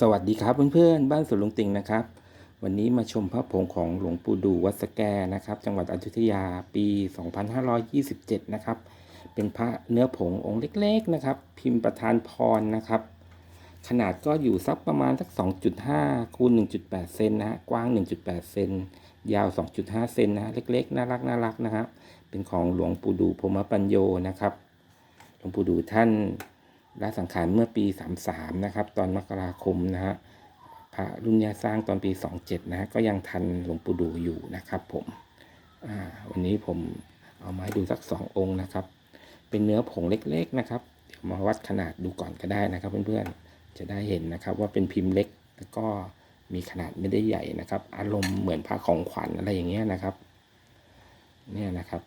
สวัสดีครับเพื่อนๆบ้านสวนลุงติงนะครับ วันนี้มาชมพระผงของหลวงปู่ดูวัดสแกนะครับ จังหวัดอยุธยาปี 2527 นะครับ เป็นพระเนื้อผงองค์เล็กๆนะครับ พิมพ์ประธานพรนะครับ ขนาดก็อยู่สักประมาณสัก 2.5คูณ1.8 เซนนะฮะกว้าง 1.8 เซนยาว 2.5 เซนนะฮะเล็กๆ น่ารักน่ารักนะครับเป็นของหลวงปู่ดูพรมปัญโยนะครับ หลวงปู่ดูท่าน ละสังขารเมื่อปี 33 นะครับ ตอนมกราคมนะฮะพระรุ่นเนี้สร้างตอนปี 27 นะฮะก็ยังทันหลวงปู่ดูอยู่นะครับผมวันนี้ผมเอามาให้ดูสักสององค์นะครับ เป็นเนื้อผงเล็กๆนะครับเดี๋ยวมาวัดขนาดดูก่อนก็ได้นะครับ เพื่อนๆจะได้เห็นนะครับว่าเป็นพิมพ์เล็กแล้วก็มีขนาดไม่ได้ใหญ่นะครับ อารมณ์เหมือนพระของขวัญอะไรอย่างเงี้ยนะครับ เนี่ยนะครับ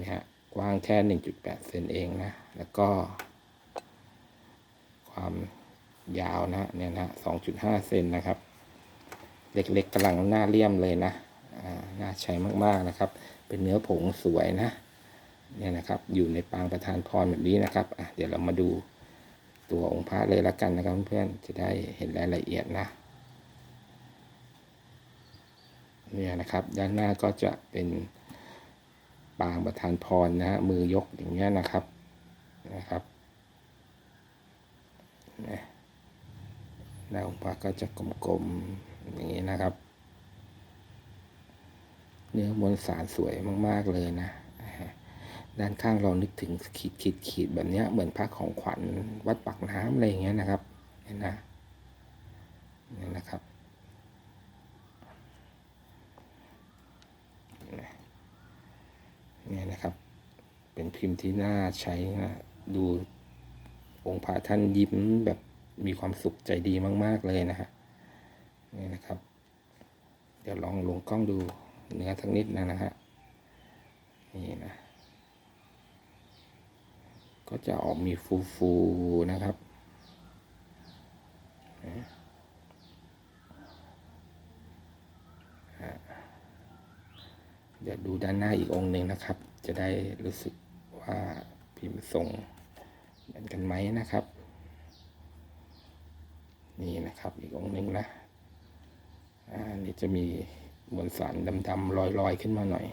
นี่ฮะ กว้างแค่ 1.8 เซนเองนะ แล้วก็ ความยาวนะเนี่ยนะ 2.5 เซนนะครับ เล็กๆกำลังหน้าเลี่ยมเลยนะอ่าน่าใช้มากๆนะครับ เป็นเนื้อผงสวยนะ เนี่ยนะครับ อยู่ในปางประธานพรแบบนี้นะครับเดี๋ยวเรามาดูตัวองค์พระเลยละกันนะครับเพื่อนๆจะได้เห็นรายละเอียดนะเนี่ยนะครับ ด้านหน้าก็จะเป็น ปางประธานพรนะฮะมือยกอย่างเงี้ยนะครับนะครับนะหน้าองค์พระก็จะกลมๆอย่างนี้นะครับ เนื้อมวลสารสวยมาก ๆ เลยนะ ด้านข้างเรานึกถึงขีดขีดขีดแบบเนี้ยเหมือนพระของขวัญวัดปากน้ำอะไรอย่างเงี้ยนะครับเห็นนะนี่นะครับ เนี่ยนะครับ เป็น พิมพ์ที่น่าใช้นะดูองค์พระท่านยิ้มแบบมีความสุขใจดีมาก ๆ เลยนะฮะนี่นะครับ เดี๋ยวลองลงกล้องดูเนื้อทั้งนิดนะนะฮะนี่นะ ก็จะออกมีฟูๆนะครับเดี๋ยวดูด้านหน้าอีกองค์หนึ่งนะครับ จะได้รู้สึก ว่าพิมพ์ทรงเหมือนกันไหมนะครับ นี่นะครับอีกองหนึ่งนะอ่านี่จะมีมวลสารดำๆลอยๆขึ้นมาหน่อย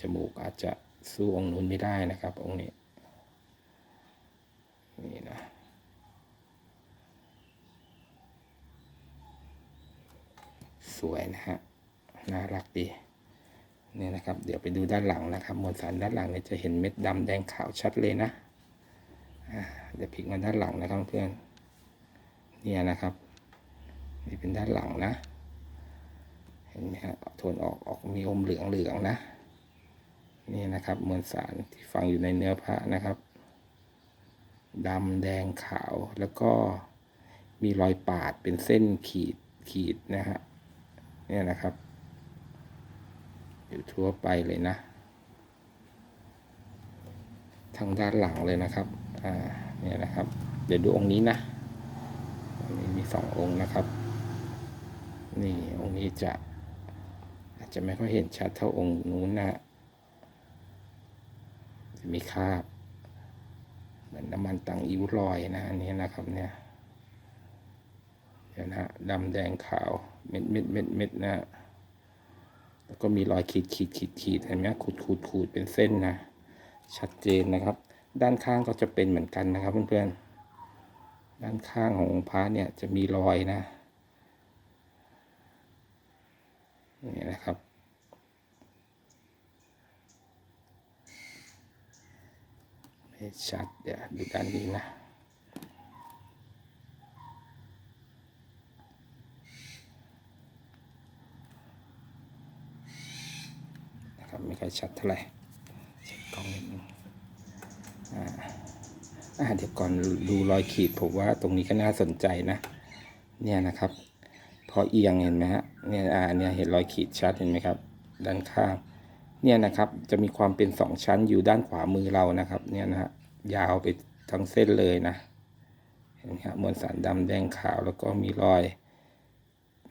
จมูกอาจจะสู้องค์นู้นไม่ได้นะครับ องค์นี้ นี่นะสวยนะฮะ น่ารักดี เนี่ยนะครับ เดี๋ยวไปดูด้านหลังนะครับ มวลสารด้านหลังเนี่ยจะเห็นเม็ดดำแดงขาวชัดเลยนะเดี๋ยวพลิกมาด้านหลังนะครับเพื่อน เนี่ยนะครับ นี่เป็นด้านหลังนะ เห็นไหมฮะโทนออกออกมีอมเหลืองเหลืองนะ นี่นะครับ มวลสารที่ฝังอยู่ในเนื้อพระนะครับดำแดงขาวแล้วก็มีรอยปาดเป็นเส้นขีดขีดนะฮะเนี่ยนะครับ อยู่ทั่วไปเลยนะ ทางด้านหลังเลยนะครับ อ่า เนี่ยนะครับ เดี๋ยวดูองค์นี้นะองค์นี้มีสององค์นะครับ นี่องค์นี้จะอาจจะไม่ค่อยเห็นชัดเท่าองค์นู้นนะจะมีคราบ เหมือนน้ำมันตังอิ้วลอยนะอันนี้นะครับเนี่ยเดี๋ยวนะดำแดงขาว เม็ดเม็ดเม็ดเม็ดนะ ก็มีรอยขีดขีดขีดขีดเห็นไหมขูดขูดขูดเป็นเส้นนะ ชัดเจนนะครับ ด้านข้างก็จะเป็นเหมือนกันนะครับเพื่อนๆ ด้านข้างขององค์พระเนี่ยจะมีรอยนะ นี่นะครับไม่ชัดเดี๋ยวดูด้านนี้นะ นะครับ ไม่ค่อยชัดเท่าไหร่เช็คกล้องนิดนึงอ่าเดี๋ยวก่อนดูรอยขีดผมว่าตรงนี้ก็น่าสนใจนะ เนี่ยนะครับ พอเอียงเห็นไหมฮะเนี่ยอ่าเนี่ยเห็นรอยขีดชัดเห็นไหมครับ ด้านข้างเนี่ยนะครับจะมีความเป็นสองชั้นอยู่ด้านขวามือเรานะครับ เนี่ยนะฮะยาวไปทั้งเส้นเลยนะเห็นไหมครับมวลสารดำแดงขาวแล้วก็มีรอย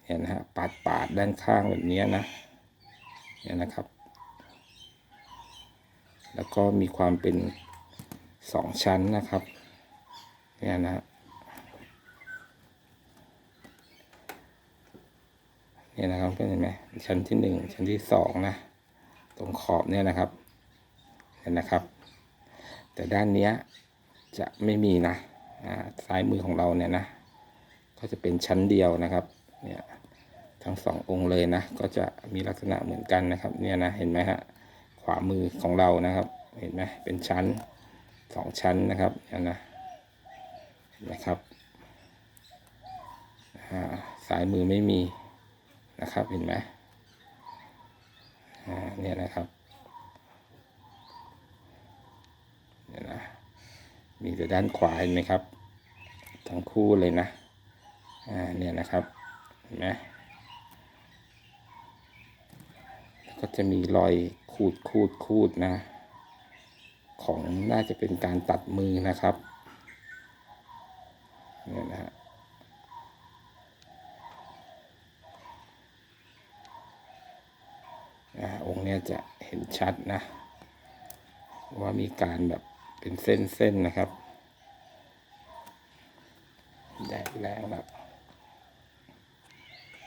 เห็นนะฮะปาดปาดๆด้านข้างแบบนี้นะเนี่ยนะครับ แล้วก็มีความเป็นสองชั้นนะครับเนี่ยนะเนี่ยนะครับเพื่อนเห็นไหมชั้นที่หนึ่งชั้นที่สองนะตรงขอบเนี่ยนะครับเห็นนะครับ แต่ด้านเนี้ยจะไม่มีนะซ้ายมือของเราเนี่ยนะก็จะเป็นชั้นเดียวนะครับเนี่ยทั้งสององค์เลยนะ ก็จะมีลักษณะเหมือนกันนะครับ เนี่ยนะเห็นไหมฮะ ขวามือของเรานะครับ เห็นไหมเป็นชั้นสองชั้นนะครับเนี่ยนะนไหมครับอ่ายมือไม่มีนะครับเห็นไหมอ่าเนี่ยนะครับเนี่ยนะมีแต่ด้านขวาเห็นไหมครับ ทั้งคู่เลยนะอ่าเนี่ยนะครับเห็นไหมก็จะมีรอย ขูดขูดขูดนะ ของน่าจะเป็นการตัดมือนะครับเนี่ยนะฮะองค์เนี้ยจะเห็นชัดนะ ว่ามีการแบบเป็นเส้นๆนะครับแดดแรงแบบ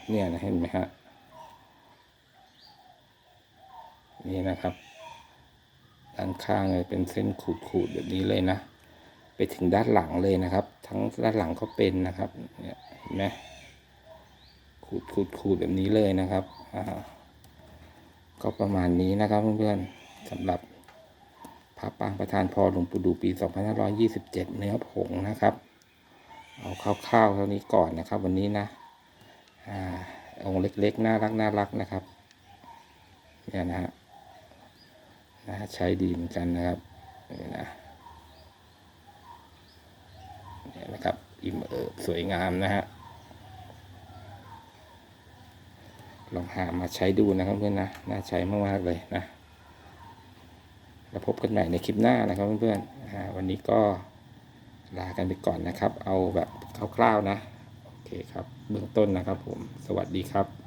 เนี่ยนะเห็นไหมฮะ นี่นะครับ ด้านข้างเลยเป็นเส้นขูดๆแบบนี้เลยนะ ไปถึงด้านหลังเลยนะครับ ทั้งด้านหลังก็เป็นนะครับเนี่ยเห็นไหมขูดขูดขูดแบบนี้เลยนะครับอ่าก็ประมาณนี้นะครับเพื่อนๆสำหรับพระปางประธานพรหลวงปู่ดูปี 2527 เนื้อผงนะครับ เอาคร่าวๆเท่านี้ก่อนนะครับ วันนี้นะอ่าองค์เล็กๆ น่ารักน่ารักนะครับ เนี่ยนะฮะ นะใช้ดีเหมือนกันนะครับนี่นะเนี่ยนะครับอิ่มเอิบสวยงามนะฮะลองหามาใช้ดูนะครับเพื่อนนะน่าใช้มากๆเลยนะแล้วพบกันใหม่ในคลิปหน้านะครับเพื่อนๆวันนี้ก็ลากันไปก่อนนะครับ เอาแบบคร่าวๆนะโอเคครับเบื้องต้นนะครับผมสวัสดีครับ